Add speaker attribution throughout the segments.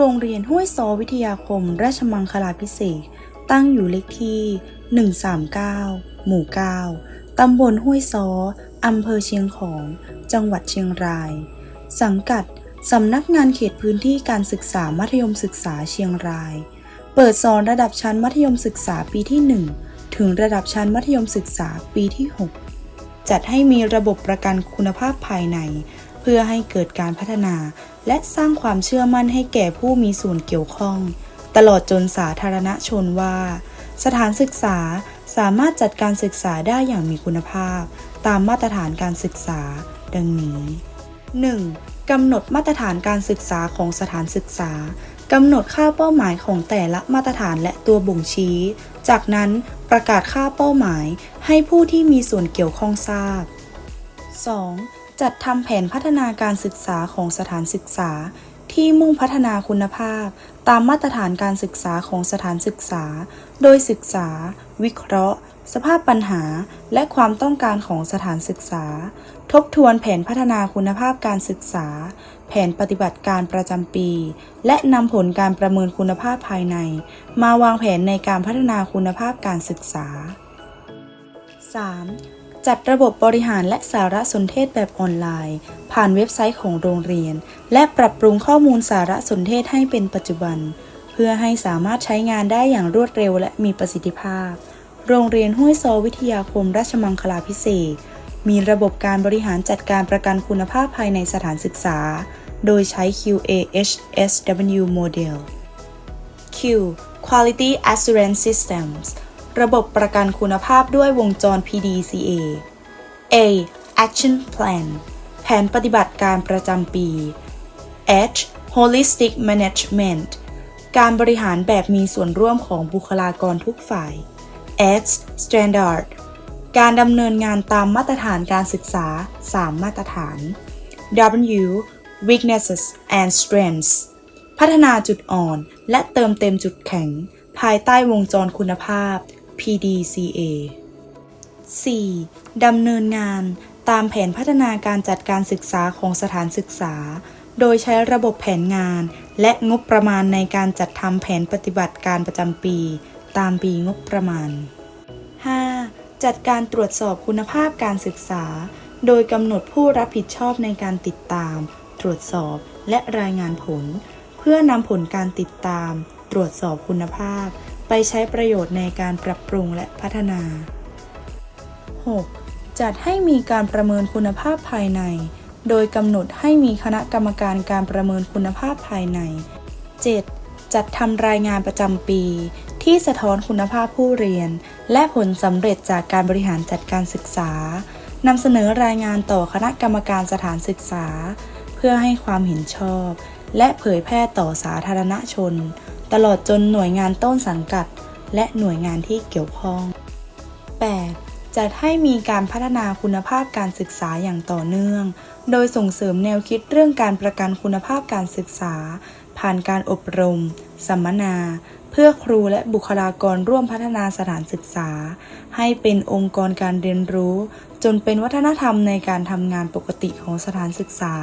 Speaker 1: โรงเรียนห้วยซอวิทยาคม ราชมังคลาพิเศษตั้งอยู่เลขที่ 139 หมู่ 9 ตำบลห้วยซออำเภอเชียงของ จังหวัดเชียงราย สังกัดสำนักงานเขตพื้นที่การศึกษามัธยมศึกษาเชียงราย เปิดสอนระดับชั้นมัธยมศึกษาปีที่ 1 ถึงระดับชั้นมัธยมศึกษาปีที่ 6 จัดให้มีระบบประกันคุณภาพภายใน พื่อให้เกิดการพัฒนา และสร้างความเชื่อมั่นให้แก่ผู้มีส่วนเกี่ยวข้อง ตลอดจนสาธารณชนว่า สถานศึกษาสามารถจัดการศึกษาได้อย่างมีคุณภาพ ตามมาตรฐานการศึกษา ดังนี้ 1. กำหนดมาตรฐานการศึกษาของสถานศึกษากำหนดค่าเป้าหมายของแต่ละมาตรฐานและตัวบ่งชี้ จากนั้นประกาศค่าเป้าหมายให้ผู้ที่มีส่วนเกี่ยวข้องทราบ 2. จัดทำแผนพัฒนาการศึกษาของสถานศึกษา ที่มุ่งพัฒนาคุณภาพ ตามมาตรฐานการศึกษาของสถานศึกษา โดยศึกษา วิเคราะห์ สภาพปัญหา และความต้องการของสถานศึกษา ทบทวนแผนพัฒนาคุณภาพการศึกษา แผนปฏิบัติการประจำปี และนำผลการประเมินคุณภาพภายใน มาวางแผนในการพัฒนาคุณภาพการศึกษา 3. จัดระบบบริหารและสารสนเทศแบบออนไลน์ ผ่านเว็บไซต์ของโรงเรียน และปรับปรุงข้อมูลสารสนเทศให้เป็นปัจจุบัน เพื่อให้สามารถใช้งานได้อย่างรวดเร็วและมีประสิทธิภาพ โรงเรียนห้วยโซวิทยาคมราชมังคลาพิเศษ มีระบบการบริหารจัดการประกันคุณภาพภายในสถานศึกษา โดยใช้ QAHSW Model Q Quality Assurance Systems ระบบประกันคุณภาพด้วยวงจร PDCA A Action Plan แผนปฏิบัติการประจำปี H Holistic Management การบริหารแบบมีส่วนร่วมของบุคลากรทุกฝ่าย S Standard การดำเนินงานตามมาตรฐานการศึกษา 3 มาตรฐาน W Weaknesses and Strengths พัฒนาจุดอ่อนและเติมเต็มจุดแข็ง ภายใต้วงจรคุณภาพ PDCA 4. ดำเนินงานตามแผนพัฒนาการจัดการศึกษาของสถานศึกษา โดยใช้ระบบแผนงาน และงบประมาณในการจัดทำแผนปฏิบัติการประจำปี ตามปีงบประมาณ 5. จัดการตรวจสอบคุณภาพการศึกษา โดยกำหนดผู้รับผิดชอบในการติดตาม ตรวจสอบและรายงานผล เพื่อนำผลการติดตาม ตรวจสอบคุณภาพ ไปใช้ประโยชน์ในการปรับปรุงและพัฒนา 6. จัดให้มีการประเมินคุณภาพภายใน โดยกำหนดให้มีคณะกรรมการการประเมินคุณภาพภายใน 7. จัดทำรายงานประจำปี ที่สะท้อนคุณภาพผู้เรียน และผลสำเร็จจากการบริหารจัดการศึกษานำเสนอรายงานต่อคณะกรรมการสถานศึกษา เพื่อให้ความเห็นชอบ และเผยแพร่ต่อสาธารณชน ตลอดจนหน่วยงานต้นสังกัด และหน่วยงานที่เกี่ยวข้อง 8. จัดให้มีการพัฒนาคุณภาพการศึกษาอย่างต่อเนื่อง โดยส่งเสริมแนวคิดเรื่องการประกันคุณภาพการศึกษา ผ่านการอบรม สัมมนา เพื่อครูและบุคลากรร่วมพัฒนาสถานศึกษา ให้เป็นองค์กรการเรียนรู้ จนเป็นวัฒนธรรมในการทำงานปกติของสถานศึกษา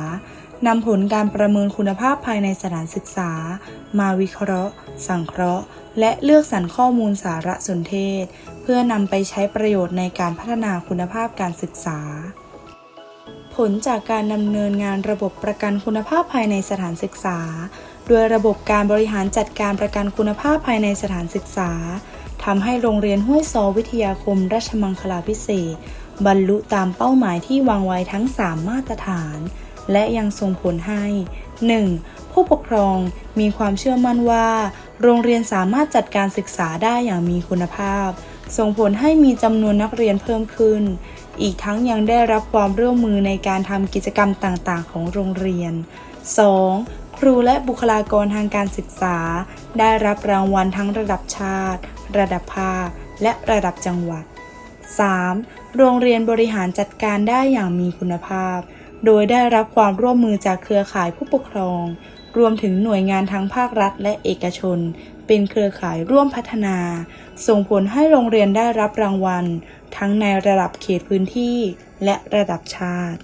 Speaker 1: นำผลการประเมินคุณภาพภายในสถานศึกษา มาวิเคราะห์ สังเคราะห์ และเลือกสรรข้อมูลสารสนเทศ เพื่อนำไปใช้ประโยชน์ในการพัฒนาคุณภาพการศึกษา ผลจากการดำเนินงานระบบประกันคุณภาพภายในสถานศึกษา โดยระบบการบริหารจัดการประกันคุณภาพภายในสถานศึกษาทำให้โรงเรียนห้วยซอวิทยาคมราชมังคลาพิเศษบรรลุตามเป้าหมายที่วางไว้ทั้ง 3 มาตรฐาน และยังส่งผลให้ 1. ผู้ปกครองมีความเชื่อมั่นว่า โรงเรียนสามารถจัดการศึกษาได้อย่างมีคุณภาพ ส่งผลให้มีจำนวนนักเรียนเพิ่มขึ้น อีกทั้งยังได้รับความร่วมมือในการทำกิจกรรมต่างๆ ของโรงเรียน 2. ครูและบุคลากรทางการศึกษา ได้รับรางวัลทั้งระดับชาติ ระดับภาค และระดับจังหวัด 3. โรงเรียนบริหารจัดการได้อย่างมีคุณภาพ โดยได้รับความร่วมมือจากเครือข่ายผู้ปกครอง รวมถึงหน่วยงานทั้งภาครัฐและเอกชน เป็นเครือข่ายร่วมพัฒนา ส่งผลให้โรงเรียนได้รับรางวัล ทั้งในระดับเขตพื้นที่และระดับชาติ